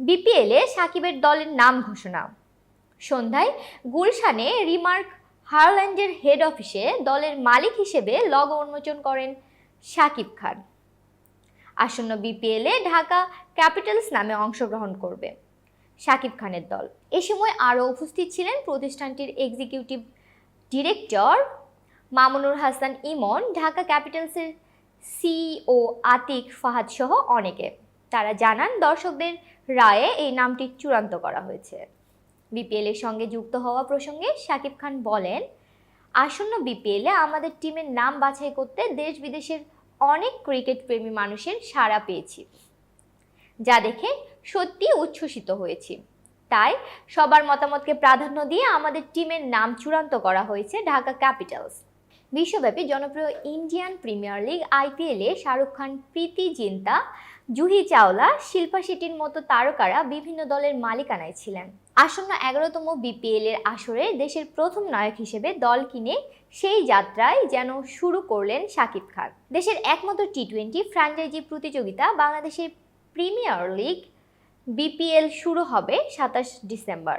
বিপিএলে সাকিবের দলের নাম ঘোষণা। সন্ধ্যায় গুলশানে রিমার্ক হারল্যান্ডের হেড অফিসে দলের মালিক হিসেবে লগ উন্মোচন করেন সাকিব খান। আসন্ন বিপিএলে ঢাকা ক্যাপিটালস নামে অংশগ্রহণ করবে সাকিব খানের দল। এ সময় আরও উপস্থিত ছিলেন প্রতিষ্ঠানটির এক্সিকিউটিভ ডিরেক্টর মামুনুর হাসান ইমন, ঢাকা ক্যাপিটালসের সিইও আতিক ফাহাদ সহ অনেকে। তারা জানান, দর্শকদের রায়ে এই নামটি চূড়ান্ত করা হয়েছে। বিপিএল এর সঙ্গে যুক্ত হওয়া প্রসঙ্গে শাকিব খান বলেন, আসন্ন বিপিএলে আমাদের টিমের নাম বাছাই করতে দেশ বিদেশের অনেক ক্রিকেট প্রেমী মানুষের সাড়া পেয়েছি, যা দেখে সত্যি উচ্ছ্বসিত হয়েছি। তাই সবার মতামতকে প্রাধান্য দিয়ে আমাদের টিমের নাম চূড়ান্ত করা হয়েছে ঢাকা ক্যাপিটালস। বিশ্বব্যাপী জনপ্রিয় ইন্ডিয়ান প্রিমিয়ার লিগ আইপিএলে শাহরুখ খান, প্রীতি জিন্তা, জুহি চাওলা, শিল্পা শেট্টির মতো তারকারা বিভিন্ন দলের মালিকানায় ছিলেন। আসন্ন এগারোতম বিপিএল এর আসরে দেশের প্রথম নায়ক হিসেবে দল কিনে সেই যাত্রায় যেন শুরু করলেন শাকিব খান। দেশের একমাত্র টি টোয়েন্টি ফ্র্যাঞ্চাইজি প্রতিযোগিতা বাংলাদেশের প্রিমিয়ার লিগ বিপিএল শুরু হবে সাতাশ ডিসেম্বর।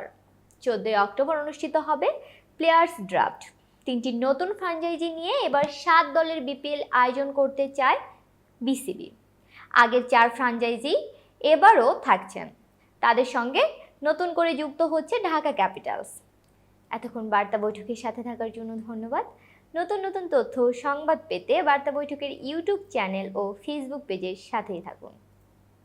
চোদ্দই অক্টোবর অনুষ্ঠিত হবে প্লেয়ার্স ড্রাফট। তিনটি নতুন ফ্র্যাঞ্চাইজি নিয়ে এবার সাত দলের বিপিএল আয়োজন করতে চায় বিসিবি আগের চার ফ্র্যাঞ্চাইজি এবারও থাকছেন। তাদের সঙ্গে নতুন করে যুক্ত হচ্ছে ঢাকা ক্যাপিটালস। এতক্ষণ বার্তা বৈঠকের সাথে থাকার জন্য ধন্যবাদ। নতুন নতুন তথ্য সংবাদ পেতে বার্তা বৈঠকের ইউটিউব চ্যানেল ও ফেসবুক পেজের সাথেই থাকুন।